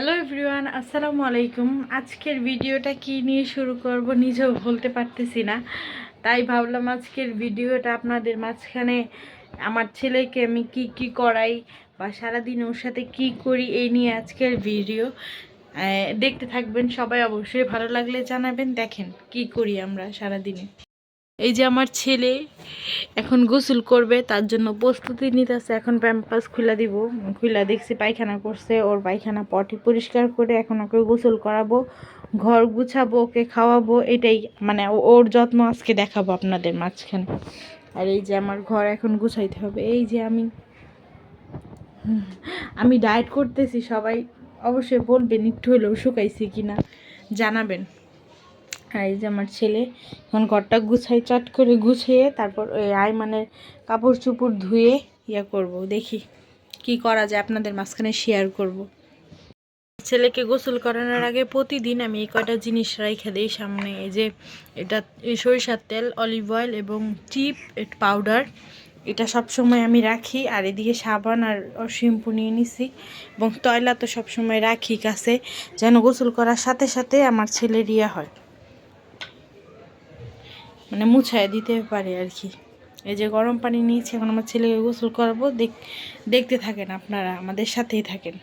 Hello everyone আসসালামু আলাইকুম। আজকের ভিডিওটা কি নিয়ে শুরু করব নিজেও বলতে পারতেছি না। তাই ভাবলাম আজকের ভিডিওটা আপনাদের মাঝখানে আমার ছেলেকে আমি কি কি করাই বা সারাদিন ওর সাথে কি করি এই নিয়ে আজকের ভিডিও। দেখতে থাকবেন, সবাই অবশ্যই ভালো লাগলে জানাবেন। দেখেন কি করি আমরা সারাদিনে। এই যে আমার ছেলে এখন গোসল করবে, তার জন্য প্রস্তুতি নিতে নিতেছে। এখন প্যাম্পাস খুলে দিব। খুলে দেখছি পায়খানা করছে, ওর পায়খানা পটি পরিষ্কার করে এখন ওকে গোসল করাবো, ঘর গুছাবো, ওকে খাওয়াবো, এটাই মানে ওর যত্ন আজকে দেখাবো আপনাদের মাঝখানে। আর এই যে আমার ঘর এখন গুছাইতে হবে। এই যে আমি আমি ডায়েট করতেছি, সবাই অবশ্যই বলবেন, একটু হলেও শুকাইছি কিনা, জানাবেন। আর এই যে আমার ছেলে এখন ঘরটা গুছাই, চট করে গুছিয়ে তারপর ওই আইমানের কাপড় চুপড় ধুয়ে ইয়া করব। দেখি কি করা যায়, আপনাদের মাঝখানে শেয়ার করব। ছেলেকে গোসল করানোর আগে প্রতিদিন আমি এই কয়টা জিনিস রেখে দিই সামনে। এই যে এটা সরিষার তেল অলিভ অয়েল এবং টিপ পাউডার এটা সব সময় আমি রাখি আর এদিকে সাবান আর শ্যাম্পু নিয়ে নিছি এবং তয়লা তো সবসময় রাখি কাছে যেন গোসল করার সাথে সাথে আমার ছেলের ইয়া হয়। মানে মুছায় দিতে পারে আর কি। এই যে গরম পানি নিয়েছি, এখন আমার ছেলেকে গোসল করাবো, দেখ, দেখতে থাকেন আপনারা, আমাদের সাথেই থাকেন।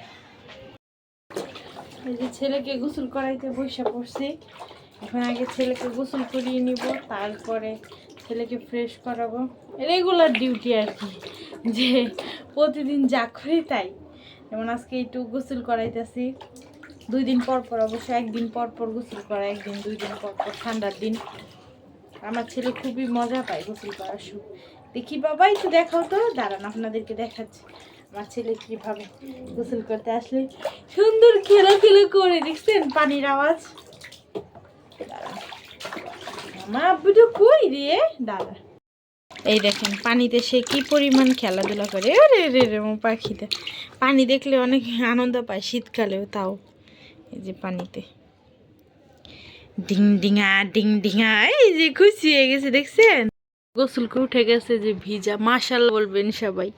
এই যে ছেলেকে গোসল করাইতে বসে পড়ছি। এখন আগে ছেলেকে গোসল করিয়ে নিব, তারপরে ছেলেকে ফ্রেশ করাবো। রেগুলার ডিউটি আর কি, যে প্রতিদিন যা করি তাই। যেমন আজকে একটু গোসল করাইতেছি, দুই দিন পর পর অবশ্য একদিন পর পর গোসল করা, একদিন, দুই দিন পর পর, ঠান্ডার দিন। আমার ছেলে খুবই মজা পায় গোসল করার সময়। দেখি বাবা, একটু দেখাও তো। দাঁড়ান, আপনাদেরকে দেখাচ্ছি। আমার ছেলে কীভাবে গোসল করতে আসলে। সুন্দর খেলা খেলা করে, দেখছেন পানির আওয়াজ? আমার আব্বুটা কই রে? দাঁড়া এই দেখেন, পানিতে সে কি পরিমাণ খেলাধুলা করে। রে রে রে পাখিতে পানি দেখলে অনেক আনন্দ পায় শীতকালেও তাও, এই যে পানিতে। ডিং ডিঙা ডিং ডিঙা, এই যে খুশি হয়ে গেছে, দেখছেন? গোসল করে উঠে গেছে যে ভিজা মাশাল বলবেন সবাই।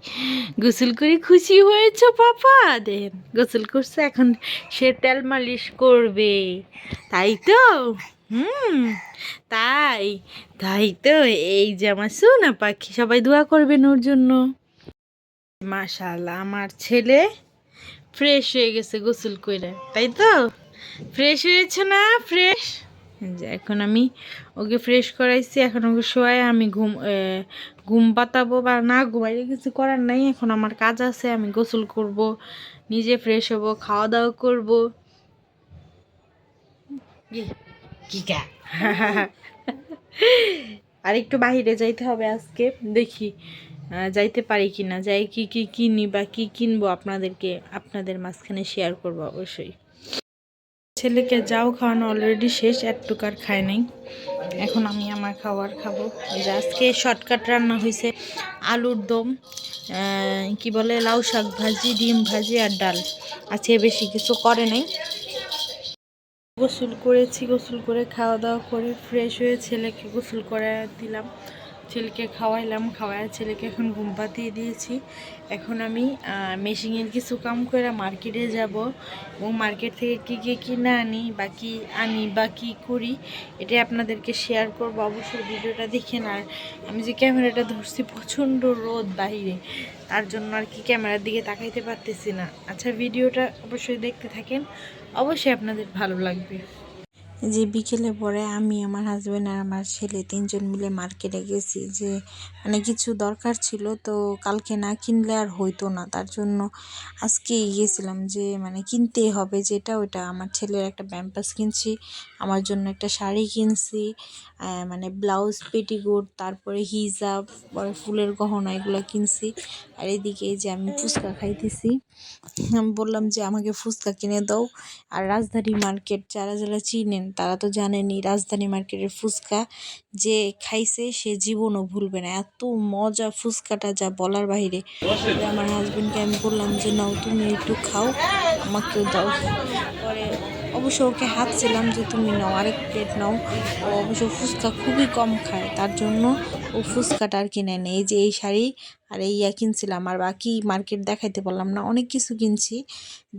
গোসল করে খুশি হয়েছো পাপা? দেন, গোসল করছে, এখন সে তেল মালিশ করবে। তাই তো? হুম, তাই তাই তো, এই যে আমার সোনা পাখি, সবাই দোয়া করবেন ওর জন্য। মাশাল্লাহ আমার ছেলে ফ্রেশ হয়ে গেছে গোসল করে, তাই তো? ফ্রেশ হয়েছে না? ফ্রেশ যে এখন আমি ওকে ফ্রেশ করাইছি এখন ওকে শোয়াই আমি ঘুম ঘুম পাতাবো বা না ঘুমাইলে কিছু করার নাই এখন আমার কাজ আছে আমি গোসল করব নিজে ফ্রেশ হব খাওয়া দাওয়া করব। কি? আর একটু বাইরে যাইতে হবে আজকে দেখি যাইতে পারি কি না যাই কি কি কিনি বা কি কিনবো আপনাদেরকে আপনাদের মাঝখানে শেয়ার করব অবশ্যই। ছেলেকে যাও খাওয়ানো অলরেডি শেষ একটুকার খায় নাই। এখন আমি আমার খাবার খাব। আজকে শর্টকাট রান্না হয়েছে আলুর দম কি বলে, লাউ শাক ভাজি, ডিম ভাজি আর ডাল। আজকে বেশি কিছু করে নাই। গোসল করেছি, গোসল করে খাওয়া দাওয়া করে ফ্রেশ হয়ে ছেলেকে গোসল করে দিলাম। ছেলেকে খাওয়াইলাম খাওয়ায় ছেলেকে এখন ঘুম পাতিয়ে দিয়েছি। এখন আমি মেশিনের কিছু কাম করে মার্কেটে যাব এবং মার্কেট থেকে কী কী কিনে আনি, বা কী আনি, বা কী করি এটা আপনাদেরকে শেয়ার করব। অবশ্যই ভিডিওটা দেখেন। আর আমি যে ক্যামেরাটা ধরছি প্রচণ্ড রোদ বাইরে তার জন্য আর কি ক্যামেরার দিকে তাকাইতে পারতেছি না। আচ্ছা ভিডিওটা অবশ্যই দেখতে থাকেন। অবশ্যই আপনাদের ভালো লাগবে। যে বিকেলে পরে আমি, আমার হাজব্যান্ড আর আমার ছেলে তিনজন মিলে মার্কেটে গেছি যে মানে কিছু দরকার ছিল তো কালকে না কিনলে আর হইতো না। তার জন্য আজকে গিয়েছিলাম যে মানে কিনতেই হবে যেটা ওটা আমার ছেলের একটা প্যাম্পাস কিনছি, আমার জন্য একটা শাড়ি কিনছি মানে ব্লাউজ পেটিকোট তারপরে হিজাব ফুলের গহনা এগুলো কিনছি। আর এদিকে যে আমি ফুচকা খাইতেছি, আমি বললাম যে, আমাকে ফুচকা কিনে দাও। আর রাজধানী মার্কেট যারা যারা চিনেন তারা তো জানেনই রাজধানী মার্কেটের ফুচকা যে খাইছে সে জীবনও ভুলবে না। এত মজা ফুচকাটা যা বলার তাই আমার হাজবেন্ডকে আমি বললাম যে, নাও তুমি একটু খাও, আমাকেও দাও। পরে অবশ্য ওকে হাত ছিলাম যে, তুমি নাও, আরেক প্লেট নাও। ও অবশ্য ফুচকা খুবই কম খায়, তার জন্য ও ফুচকাটা আর কিনে নেই এই যে এই শাড়ি আর এই ইয়া কিনছিলাম, আর বাকি মার্কেট দেখাইতে পারলাম না, অনেক কিছু কিনছি,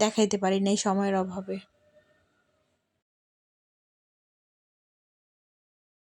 দেখাইতে পারি নাই সময়ের অভাবে।